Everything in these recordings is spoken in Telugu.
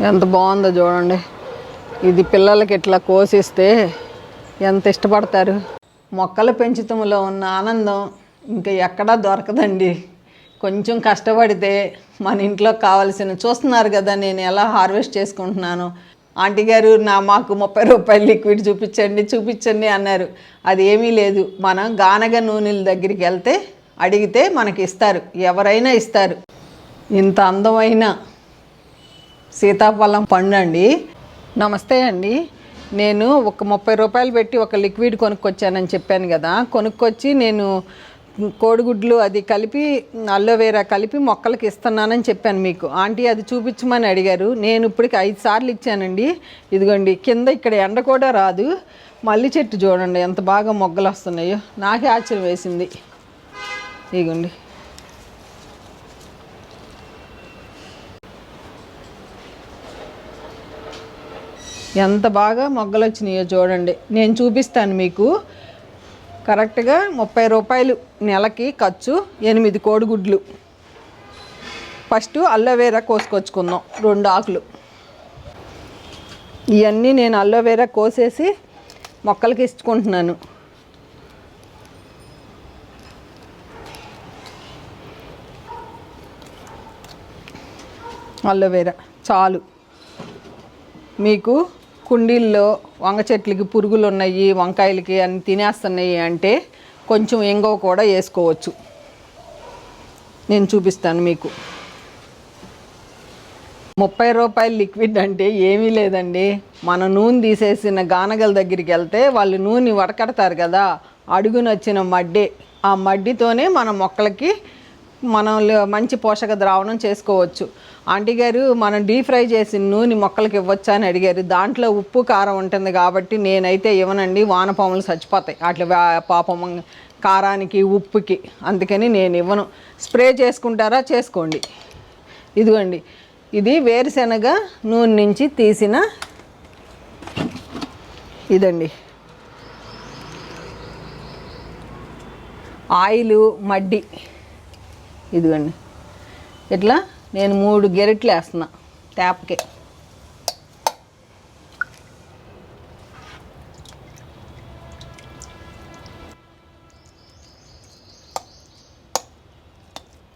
ఎంత బాగుందో చూడండి. ఇది పిల్లలకి ఇట్లా కోసిస్తే ఎంత ఇష్టపడతారు. మొక్కలు పెంచుతంలో ఉన్న ఆనందం ఇంకా ఎక్కడా దొరకదండి. కొంచెం కష్టపడితే మన ఇంట్లో కావాల్సిన చూస్తున్నారు కదా నేను ఎలా హార్వెస్ట్ చేసుకుంటున్నాను. ఆంటీ గారు నా మాకు ముప్పై రూపాయలు లిక్విడ్ చూపించండి చూపించండి అన్నారు. అది ఏమీ లేదు. మనం గానగ నూనెల దగ్గరికి వెళ్తే అడిగితే మనకి ఇస్తారు. ఎవరైనా ఇస్తారు. ఇంత అందమైన సీతాఫలం పండు అండి నమస్తే అండి. నేను ఒక ముప్పై రూపాయలు పెట్టి ఒక లిక్విడ్ కొనుక్కొచ్చానని చెప్పాను కదా. కొనుక్కొచ్చి నేను కోడిగుడ్లు అది కలిపి అల్లోవేరా కలిపి మొక్కలకి ఇస్తున్నానని చెప్పాను మీకు. ఆంటీ అది చూపించమని అడిగారు. నేను ఇప్పటికి ఐదు సార్లు ఇచ్చానండి. ఇదిగోండి కింద ఇక్కడ ఎండ కూడా రాదు. మల్లి చెట్టు చూడండి ఎంత బాగా మొగ్గలు వస్తున్నాయో. నాకే ఆశ్చర్యం వేసింది. ఇదిగోండి. ఎంత బాగా మొగ్గలు వచ్చినాయో చూడండి. నేను చూపిస్తాను మీకు. కరెక్ట్గా ముప్పై రూపాయలు నెలకి ఖర్చు ఎనిమిది కోడిగుడ్లు. ఫస్ట్ అల్లోవేరా కోసుకొచ్చుకుందాం. రెండు ఆకులు. ఇవన్నీ నేను అల్లోవేరా కోసేసి మొక్కలకి ఇచ్చుకుంటున్నాను. అల్లోవేరా చాలు. మీకు కుండీల్లో వంగ చెట్లకి పురుగులు ఉన్నాయి వంకాయలకి అన్ని తినేస్తున్నాయి అంటే కొంచెం ఇంగవ కూడా వేసుకోవచ్చు. నేను చూపిస్తాను మీకు. ముప్పై రూపాయల లిక్విడ్ అంటే ఏమీ లేదండి. మన నూనె తీసేసిన గానగల దగ్గరికి వెళ్తే వాళ్ళు నూనె వడకడతారు కదా అడుగునొచ్చిన మడ్డే. ఆ మడ్డితోనే మన మొక్కలకి మనం మంచి పోషక ద్రావణం చేసుకోవచ్చు. ఆంటీ గారు మనం డీప్ ఫ్రై చేసిన నూనె మొక్కలకి ఇవ్వచ్చా అని అడిగారు. దాంట్లో ఉప్పు కారం ఉంటుంది కాబట్టి నేనైతే ఇవ్వనండి. వానపాములు చచ్చిపోతాయి. అట్లా పాపం కారానికి ఉప్పుకి అందుకని నేను ఇవ్వను. స్ప్రే చేసుకుంటారా? చేసుకోండి. ఇదిగోండి. ఇది వేరుశనగ నూనె నుంచి తీసిన ఇదండి. ఆయిలు మడ్డి. ఇదిగోండి. ఇట్లా నేను మూడు గెరిట్లు వేస్తున్నా తేపకి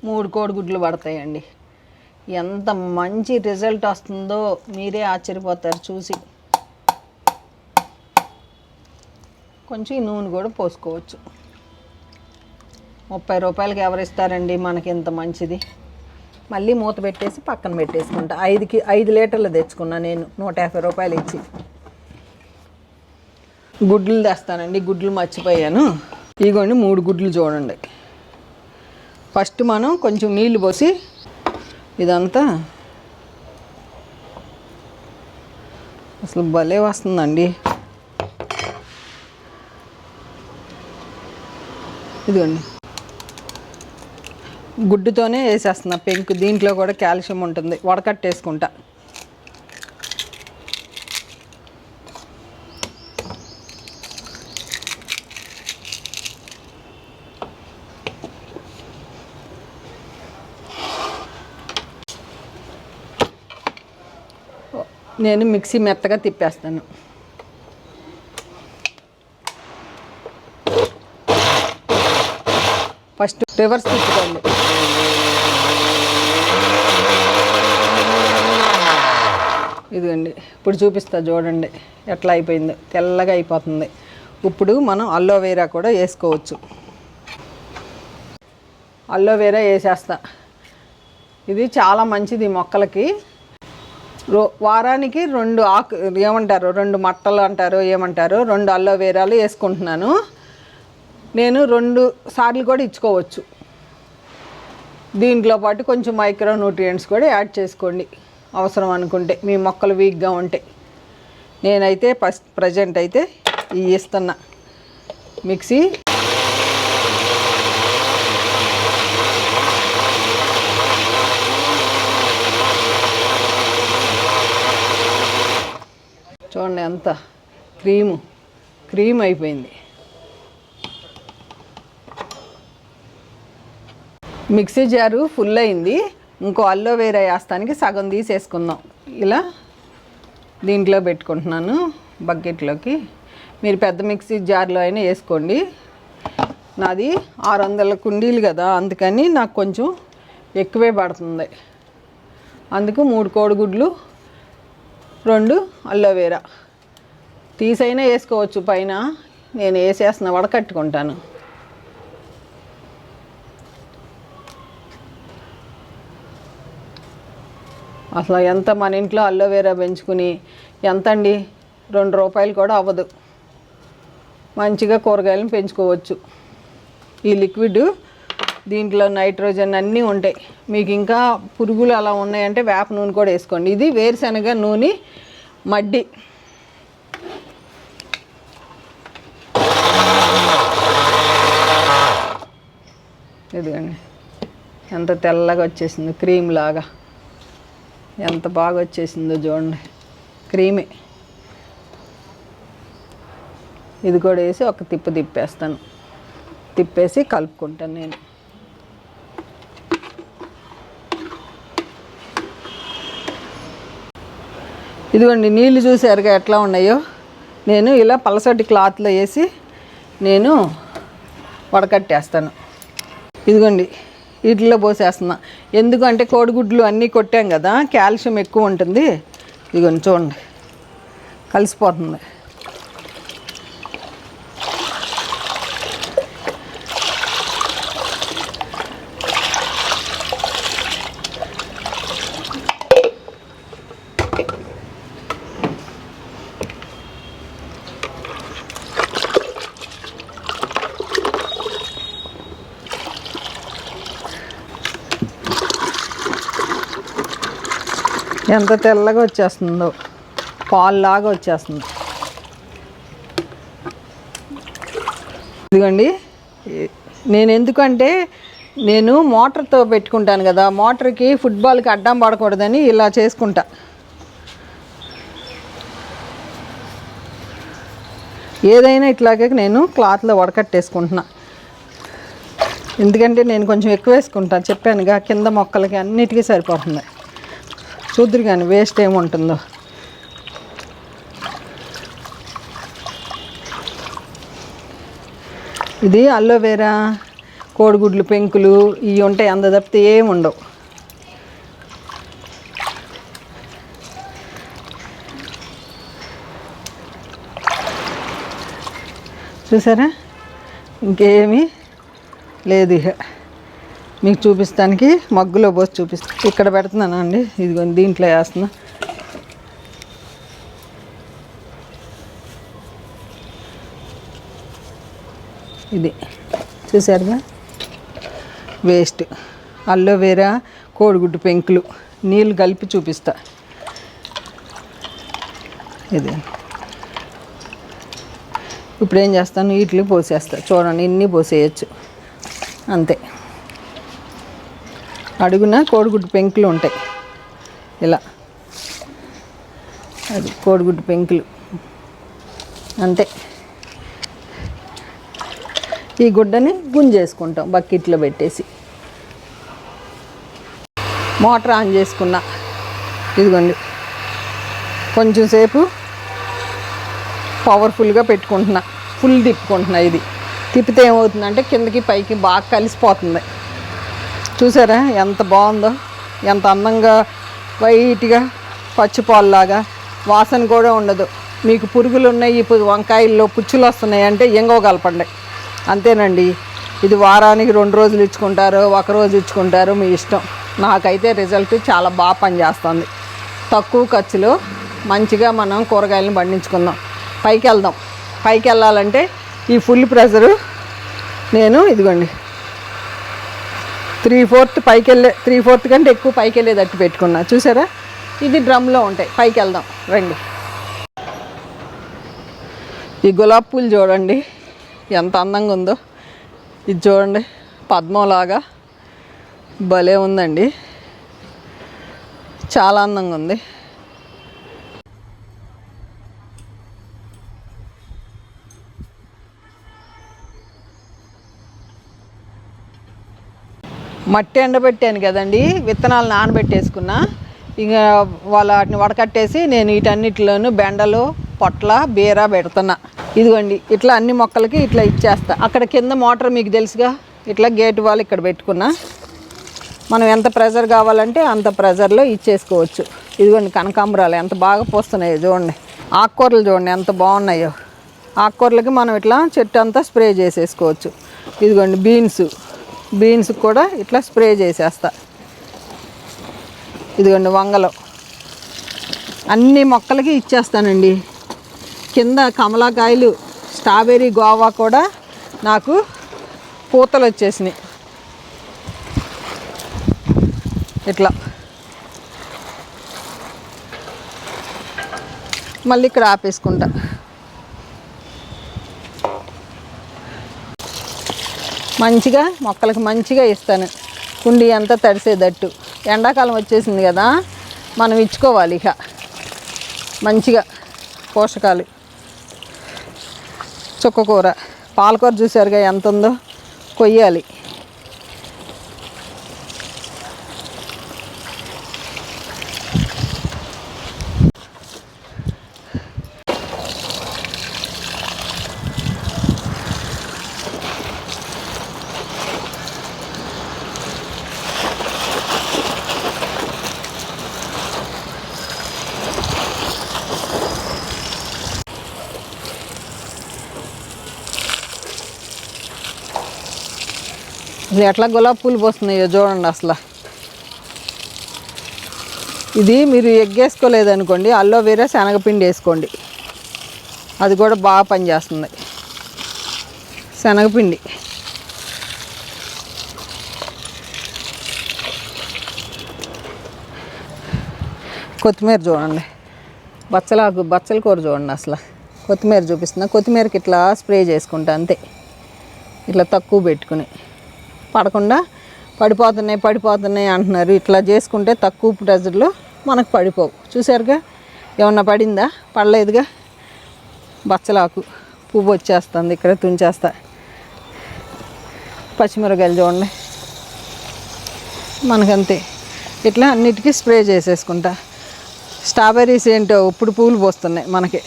మూడు కోడిగుడ్లు పడతాయండి. ఎంత మంచి రిజల్ట్ వస్తుందో మీరే ఆశ్చర్యపోతారు చూసి. కొంచెం నూనె కూడా పోసుకోవచ్చు. ముప్పై రూపాయలకి ఎవరు ఇస్తారండి? మనకి ఇంత మంచిది. మళ్ళీ మూత పెట్టేసి పక్కన పెట్టేసుకుంటా. ఐదుకి ఐదు లీటర్లు తెచ్చుకున్నా నేను. నూట యాభై రూపాయలు ఇచ్చి. గుడ్లు తెస్తానండి. గుడ్లు మర్చిపోయాను. ఇగోండి మూడు గుడ్లు చూడండి. ఫస్ట్ మనం కొంచెం నీళ్ళు పోసి ఇదంతా అసలు భలే వస్తుందండి. ఇదిగోండి. గుడ్డుతోనే వేసేస్తున్నా. పెంకు దీంట్లో కూడా కాల్షియం ఉంటుంది. వడకట్టేసుకుంటా. నేను మిక్సీ మెత్తగా తిప్పేస్తాను ఫస్ట్ రివర్స్ తిప్పుకోండి ఇదిగండి ఇప్పుడు చూపిస్తా చూడండి ఎట్లా అయిపోయిందో. తెల్లగా అయిపోతుంది. ఇప్పుడు మనం అల్లోవేరా కూడా వేసుకోవచ్చు. అల్లోవేరా వేసేస్తా. ఇది చాలా మంచిది మొక్కలకి. రో వారానికి రెండు ఆకు ఏమంటారు? రెండు మట్టలు అంటారు ఏమంటారు? రెండు అల్లోవేరాలు వేసుకుంటున్నాను. నేను రెండు సార్లు కూడా ఇచ్చుకోవచ్చు. దీంట్లో పాటు కొంచెం మైక్రో న్యూట్రియంట్స్ కూడా యాడ్ చేసుకోండి. అవసరం అనుకుంటే మీ మొక్కలు వీక్గా ఉంటాయి నేనైతే ఫస్ట్ ప్రజెంట్ అయితే ఇవి ఇస్తున్నా. మిక్సీ. చూడండి ఎంత క్రీము. క్రీమ్ అయిపోయింది. మిక్సీ జారు ఫుల్ అయింది. ఇంకో అల్లోవేరా వేస్తానికి సగం తీసేసుకుందాం. ఇలా దీంట్లో పెట్టుకుంటున్నాను బకెట్లోకి. మీరు పెద్ద మిక్సీ జార్లో అయినా వేసుకోండి. నాది ఆరు వందల కుండీలు కదా అందుకని నాకు కొంచెం ఎక్కువే పడుతుంది. అందుకు మూడు కోడిగుడ్లు రెండు అల్లోవేరా తీసైనా వేసుకోవచ్చు పైన నేను వేసేస్తున్న వడకట్టుకుంటాను అసలు ఎంత మన ఇంట్లో అల్లోవేరా పెంచుకుని ఎంత అండి రెండు రూపాయలు కూడా అవ్వదు. మంచిగా కూరగాయలను పెంచుకోవచ్చు. ఈ లిక్విడ్ దీంట్లో నైట్రోజన్ అన్నీ ఉంటాయి. మీకు ఇంకా పురుగులు అలా ఉన్నాయంటే వేప నూనె కూడా వేసుకోండి. ఇది వేరుశనగ నూనె మడ్డి. ఇదిగండి. ఎంత తెల్లగా వచ్చేసింది. క్రీమ్ లాగా. ఎంత బాగా వచ్చేసిందో చూడండి. క్రీమే. ఇది కూడా వేసి ఒక తిప్పు తిప్పేస్తాను. తిప్పేసి కలుపుకుంటాను నేను. ఇదిగోండి నీళ్ళు చూసారుగా ఎట్లా ఉన్నాయో? నేను ఇలా పలసటి క్లాత్లో వేసి నేను వడకట్టేస్తాను. ఇదిగోండి వీటిలో పోసేస్తున్నా. ఎందుకంటే కోడిగుడ్లు అన్నీ కొట్టాం కదా కాల్షియం ఎక్కువ ఉంటుంది. ఇదిగోండి చూడండి. కలిసిపోతుంది. ఎంత తెల్లగా వచ్చేస్తుందో పాల్లాగా వచ్చేస్తుంది. ఇదిగోండి నేను ఎందుకంటే నేను మోటార్తో పెట్టుకుంటాను కదా మోటార్కి ఫుట్బాల్కి అడ్డం పడకూడదని ఇలా చేసుకుంటా. ఏదైనా ఇట్లాగే నేను క్లాత్లో వడకట్టేసుకుంటున్నా. ఎందుకంటే నేను కొంచెం ఎక్కువ వేసుకుంటాను చెప్పానుగా కింద మొక్కలకి అన్నిటికీ సరిపోతుంది. చూద్దరు కానీ వేస్ట్ ఏముంటుందో. ఇది అల్లోవేరా కోడిగుడ్లు పెంకులు ఇవి ఉంటాయి అంద తప్పితే ఏమి ఉండవు. చూసారా? ఇంకేమీ లేదు ఇక. మీకు చూపిస్తానికి మగ్గులో పోసి చూపిస్తాను ఇక్కడ పెడుతున్నాను అండి? ఇదిగో దీంట్లో వేస్తున్నా. ఇది. చూసారుగా వేస్ట్. అల్లోవేరా కోడిగుడ్డు పెంకులు. నీళ్ళు కలిపి చూపిస్తా. ఇది. ఇప్పుడు ఏం చేస్తాను? వీటిని పోసేస్తా. చూడండి ఇన్ని పోసేయచ్చు. అంతే. అడుగున కోడిగుడ్డు పెంకులు ఉంటాయి. ఇలా. అది కోడిగుడ్డు పెంకులు. అంతే. ఈ గుడ్డని గుంజేసుకుంటాం బకెట్లో పెట్టేసి. మోటార్ ఆన్ చేసుకున్నా. ఇదిగోండి. కొంచెం సేపు పవర్ఫుల్గా పెట్టుకుంటున్నా. ఫుల్ తిప్పుకుంటున్నా ఇది. తిప్పితే ఏమవుతుందంటే కిందకి పైకి బాగా కలిసిపోతుంది. చూసారా? ఎంత బాగుందో. ఎంత అందంగా వైట్గా పచ్చిపాలులాగా వాసన కూడా ఉండదు. మీకు పురుగులు ఉన్నాయి ఇప్పుడు వంకాయల్లో పుచ్చులు వస్తున్నాయి అంటే ఎంగో కలపండి. అంతేనండి. ఇది వారానికి రెండు రోజులు ఇచ్చుకుంటారు ఒక రోజు ఇచ్చుకుంటారు మీ ఇష్టం. నాకైతే రిజల్ట్ చాలా బాగా పనిచేస్తుంది. తక్కువ ఖర్చులో మంచిగా మనం కూరగాయలను పండించుకుందాం. పైకి వెళ్దాం పైకి వెళ్ళాలంటే ఈ ఫుల్ ప్రెషరు నేను ఇదిగోండి. త్రీ ఫోర్త్ పైకి వెళ్ళే త్రీ ఫోర్త్ కంటే ఎక్కువ పైకి వెళ్ళేటట్టు పెట్టుకున్నా. చూసారా? ఇది డ్రమ్లో ఉంటాయి. పైకి వెళ్దాం రండి. ఈ గులాబీ పూలు చూడండి. ఎంత అందంగా ఉందో. ఇది చూడండి. పద్మంలాగా భలే ఉందండి. చాలా అందంగా ఉంది. మట్టి ఎండబెట్టాను కదండి. విత్తనాలు నానబెట్టేసుకున్నా. ఇక వాళ్ళ వాటిని వడకట్టేసి నేను వీటన్నిటిలోనూ బెండలు పొట్ల బీర పెడుతున్నా. ఇదిగోండి ఇట్లా అన్ని మొక్కలకి ఇట్లా ఇచ్చేస్తా. అక్కడ కింద మోటార్ మీకు తెలుసుగా? ఇట్లా గేట్ వాళ్ళు ఇక్కడ పెట్టుకున్నా. మనం ఎంత ప్రెజర్ కావాలంటే అంత ప్రెజర్లో ఇచ్చేసుకోవచ్చు. ఇదిగోండి కనకాంబరాలు ఎంత బాగా పోస్తున్నాయో చూడండి. ఆకుకూరలు చూడండి ఎంత బాగున్నాయో. ఆకుకూరలకి మనం ఇట్లా చెట్టు అంతా స్ప్రే చేసేసుకోవచ్చు. ఇదిగోండి బీన్స్. బీన్స్ కూడా ఇట్లా స్ప్రే చేసేస్తా. ఇదిగోండి వంగలు. అన్ని మొక్కలకి ఇచ్చేస్తానండి. కింద కమలాకాయలు స్ట్రాబెర్రీ గోవా కూడా నాకు పూతలు వచ్చేసినాయి. ఇట్లా. మళ్ళీ ఇక్కడ ఆపేసుకుంటా. మంచిగా మొక్కలకు మంచిగా ఇస్తాను. కుండి అంతా తడిసేటట్టు. ఎండాకాలం వచ్చేసింది కదా మనం ఇచ్చుకోవాలి ఇక. మంచిగా పోషకాలు. చుక్కకూర పాలకూర చూసారుగా ఎంత ఉందో కొయ్యాలి. ఎట్లా గులాబీ పూలు పోస్తున్నాయో చూడండి అసలు. ఇది మీరు ఎగ్గేసుకోలేదనుకోండి అల్లోవేరా శనగపిండి వేసుకోండి. అది కూడా బాగా పనిచేస్తుంది. శనగపిండి. కొత్తిమీర చూడండి. బచ్చలాకు బచ్చల కూర చూడండి అసలు. కొత్తిమీర చూపిస్తున్నా. కొత్తిమీరకి ఇట్లా స్ప్రే చేసుకుంటా అంతే. ఇట్లా తక్కువ పెట్టుకుని. పడకుండా పడిపోతున్నాయి పడిపోతున్నాయి అంటున్నారు. ఇట్లా చేసుకుంటే తక్కువ ప్రెజర్లో మనకు పడిపోవు. చూసారుగా ఏమన్నా పడిందా? పడలేదుగా? బచ్చలాకు. పువ్వు వచ్చేస్తుంది ఇక్కడ తుంచేస్తా. పచ్చిమిరకాయలు చూడండి. మనకంతే. ఇట్లా అన్నిటికీ స్ప్రే చేసేసుకుంటా. స్ట్రాబెర్రీస్ ఏంటో ఇప్పుడు పూలు పోస్తున్నాయి మనకి.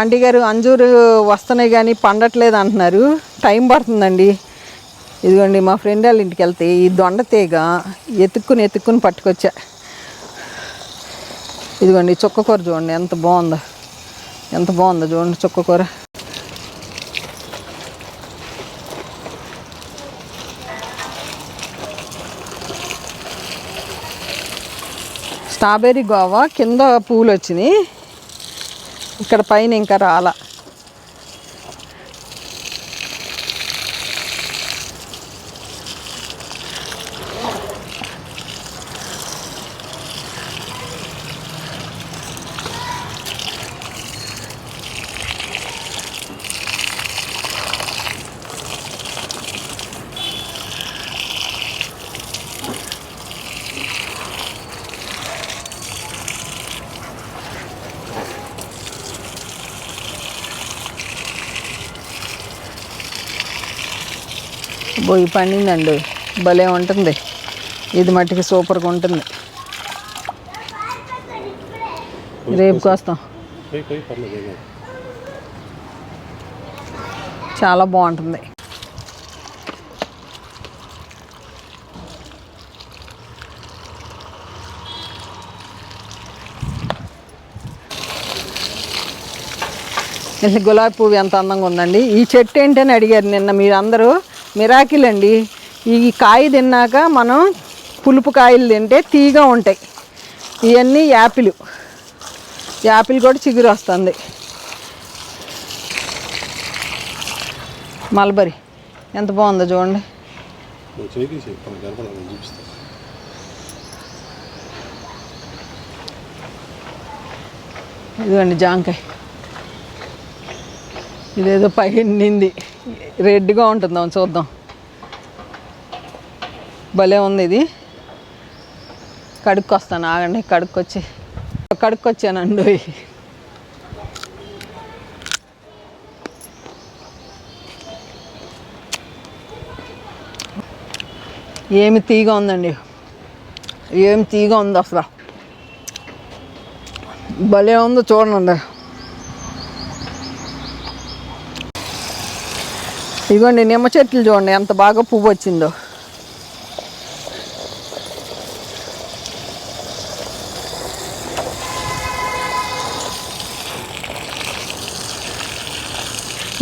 ఆంటీ గారు అంజూరు వస్తున్నాయి కానీ పండట్లేదు అంటున్నారు. టైం పడుతుందండి. ఇదిగోండి మా ఫ్రెండ్ వాళ్ళ ఇంటికి వెళ్తే ఈ దొండ తీగ ఎత్తుక్కుని ఎత్తుక్కుని పట్టుకొచ్చా. ఇదిగోండి చుక్కకూర చూడండి ఎంత బాగుందో ఎంత బాగుందో చూడండి చుక్కకూర స్ట్రాబెర్రీ గోవా కింద పూలు వచ్చినాయి. ఇక్కడ పైన ఇంకా రాలా. బొయ్యి పండిందండి. భలే ఉంటుంది. ఇది మట్టికి సూపర్గా ఉంటుంది. రేపు కోస్తాం. చాలా బాగుంటుంది. ఇది గులాబీ పువ్వు ఎంత అందంగా ఉందండి. ఈ చెట్టు ఏంటని అడిగారు నిన్న మీరందరూ. మిరాకిల్ అండి ఈ కాయ తిన్నాక మనం పులుపు కాయలు తింటే తీగా ఉంటాయి. ఇవన్నీ యాపిల్. యాపిల్ కూడా చిగురు వస్తుంది. మల్బరీ. ఎంత బాగుందో చూడండి. ఇదిగోండి జాంకాయ. ఇదేదో పై నింది. రెడ్గా ఉంటుందా చూద్దాం. భలే ఉంది ఇది. కడుక్కొస్తాను ఆగండి కడుక్కొచ్చి. కడుక్కొచ్చానండి. ఏమి తీగ ఉందండి. ఏమి తీగ ఉంది అసలు. భలే ఉందో చూడండి. ఇదిగోండి నిమ్మ చెట్లు చూడండి ఎంత బాగా పువ్వు వచ్చిందో.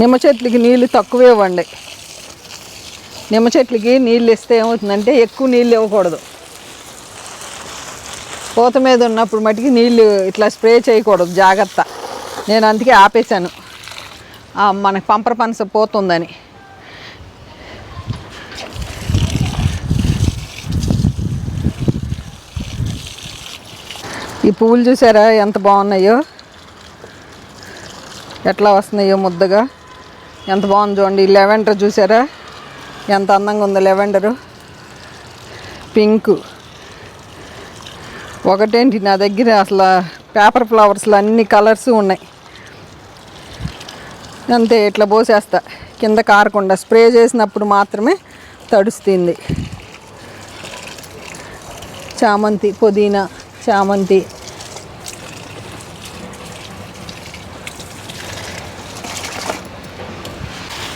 నిమ్మ చెట్లకి నీళ్ళు తక్కువే ఇవ్వండి. నిమ్మ చెట్లకి నీళ్ళు ఇస్తే ఏమవుతుందంటే ఎక్కువ నీళ్ళు ఇవ్వకూడదు. పూత మీద ఉన్నప్పుడు మటుకి నీళ్ళు ఇట్లా స్ప్రే చేయకూడదు జాగ్రత్త. నేను అందుకే ఆపేశాను. ఆ, మనకి పంపర పనస పోతుందని. ఈ పువ్వులు చూసారా? ఎంత బాగున్నాయో. ఎట్లా వస్తున్నాయో ముద్దగా. ఎంత బాగుంది చూడండి. ఈ లెవెండర్ చూసారా? ఎంత అందంగా ఉందో లెవెండరు. పింక్. ఒకటేంటి? నా దగ్గర అసలు పేపర్ ఫ్లవర్స్లో అన్ని కలర్స్ ఉన్నాయి. అంతే ఇట్లా పోసేస్తా. కింద కారకుండా. స్ప్రే చేసినప్పుడు మాత్రమే తడుస్తుంది. చామంతి పుదీనా. చామంతి.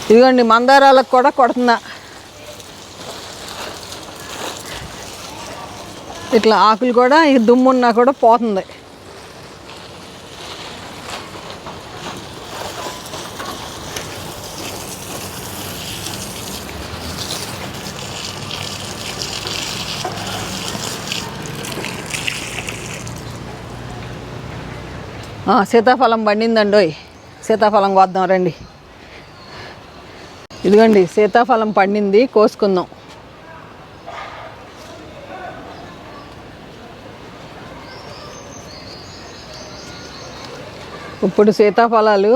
ఇదిగోండి మందారాలకు కూడా కొడుతున్నా. ఇట్లా ఆకులు కూడా ఈ దుమ్మున్నా కూడా పోతుంది. సీతాఫలం పండిందండోయ్. సీతాఫలం కోద్దాం రండి. ఇదిగోండి సీతాఫలం పండింది కోసుకుందాం. ఇప్పుడు సీతాఫలాలు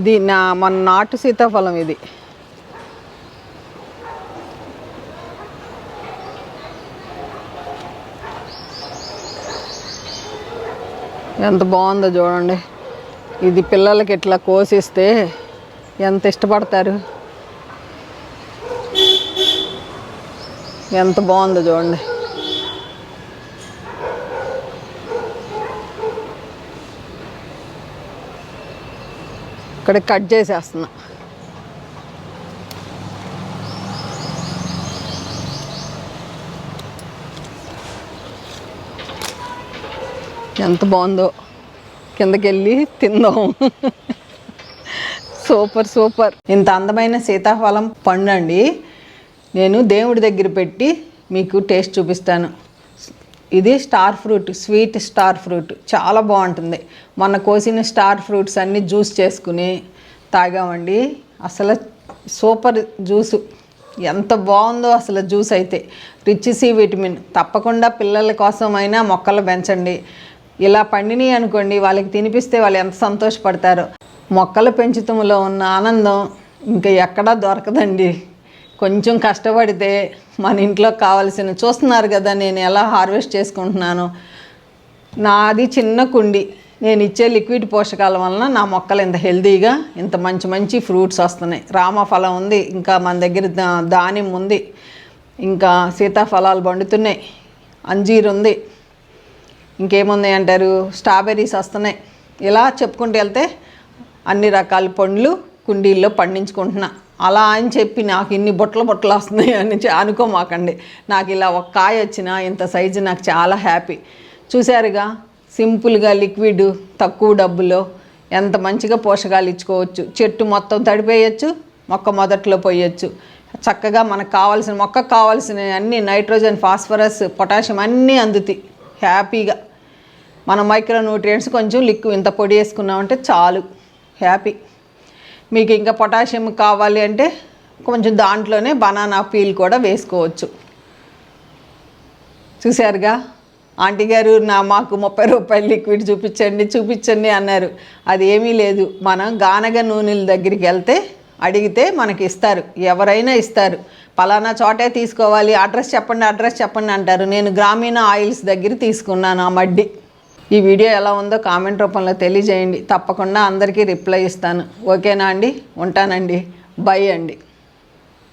ఇది నా మన నాటు సీతాఫలం ఇది. ఎంత బాగుందో చూడండి. ఇది పిల్లలకి ఇట్లా కోసిస్తే ఎంత ఇష్టపడతారు. ఎంత బాగుందో చూడండి. ఇక్కడ కట్ చేసేస్తున్నా. ఎంత బాగుందో. కిందకి వెళ్ళి తిందాం. Super super. ఇంత అందమైన సీతాఫలం పండు అండి నేను దేవుడి దగ్గర పెట్టి మీకు టేస్ట్ చూపిస్తాను. ఇది star fruit sweet star fruit. చాలా బాగుంటుంది. మొన్న కోసిన స్టార్ ఫ్రూట్స్ అన్నీ జ్యూస్ చేసుకుని తాగామండి. అసలు సూపర్ జ్యూసు. ఎంత బాగుందో అసలు జ్యూస్ అయితే. Rich C vitamin. తప్పకుండా పిల్లల కోసమైనా మొక్కలు పెంచండి. ఇలా పండినాయి అనుకోండి వాళ్ళకి తినిపిస్తే వాళ్ళు ఎంత సంతోషపడతారో. మొక్కల పెంచుతంలో ఉన్న ఆనందం ఇంకా ఎక్కడా దొరకదండి. కొంచెం కష్టపడితే మన ఇంట్లో కావలసిన చూస్తున్నారు కదా నేను ఎలా హార్వెస్ట్ చేసుకుంటున్నాను. నాది చిన్న కుండి నేను ఇచ్చే లిక్విడ్ పోషకాల వలన నా మొక్కలు ఇంత హెల్తీగా ఇంత మంచి మంచి ఫ్రూట్స్ వస్తున్నాయి. రామఫలం ఉంది ఇంకా మన దగ్గర దానిమ్మ ఉంది ఇంకా సీతాఫలాలు పండుతున్నాయి అంజీరు ఉంది. ఇంకేముంది అంటారు? స్ట్రాబెర్రీస్ వస్తున్నాయి. ఇలా చెప్పుకుంటూ వెళ్తే అన్ని రకాల పండ్లు కుండీల్లో పండించుకుంటున్నా. అలా అని చెప్పి నాకు ఇన్ని బుట్టలు బుట్టలు వస్తున్నాయి అని అనుకోమాకండి. నాకు ఇలా ఒక కాయ వచ్చిన ఇంత సైజు నాకు చాలా హ్యాపీ. చూశారుగా సింపుల్గా లిక్విడ్ తక్కువ డబ్బులో ఎంత మంచిగా పోషకాలు ఇచ్చుకోవచ్చు. చెట్టు మొత్తం తడిపేయచ్చు మొక్క మొదట్లో పోయొచ్చు. చక్కగా మనకు కావాల్సిన మొక్కకు కావాల్సిన అన్ని నైట్రోజన్ ఫాస్ఫరస్ పొటాషియం అన్నీ అందుతాయి. హ్యాపీగా. మన మైక్రో న్యూట్రియంట్స్ కొంచెం లిక్విడ్ ఇంత పొడి వేసుకున్నామంటే చాలు. హ్యాపీ. మీకు ఇంకా పొటాషియం కావాలి అంటే కొంచెం దాంట్లోనే బనానా పీల్ కూడా వేసుకోవచ్చు. చూశారుగా? ఆంటీ గారు నా మాకు ముప్పై రూపాయలు లిక్విడ్ చూపించండి చూపించండి అన్నారు. అది ఏమీ లేదు. మనం గానగ నూనెల దగ్గరికి వెళ్తే అడిగితే మనకి ఇస్తారు. ఎవరైనా ఇస్తారు. పలానా చోటే తీసుకోవాలి. అడ్రస్ చెప్పండి అడ్రస్ చెప్పండి అంటారు. నేను గ్రామీణ ఆయిల్స్ దగ్గర తీసుకున్నాను ఆ మడ్డి. ఈ వీడియో ఎలా ఉందో కామెంట్ రూపంలో తెలియజేయండి. తప్పకుండా అందరికీ రిప్లై ఇస్తాను. ఓకేనా అండి? ఉంటానండి. బై అండి.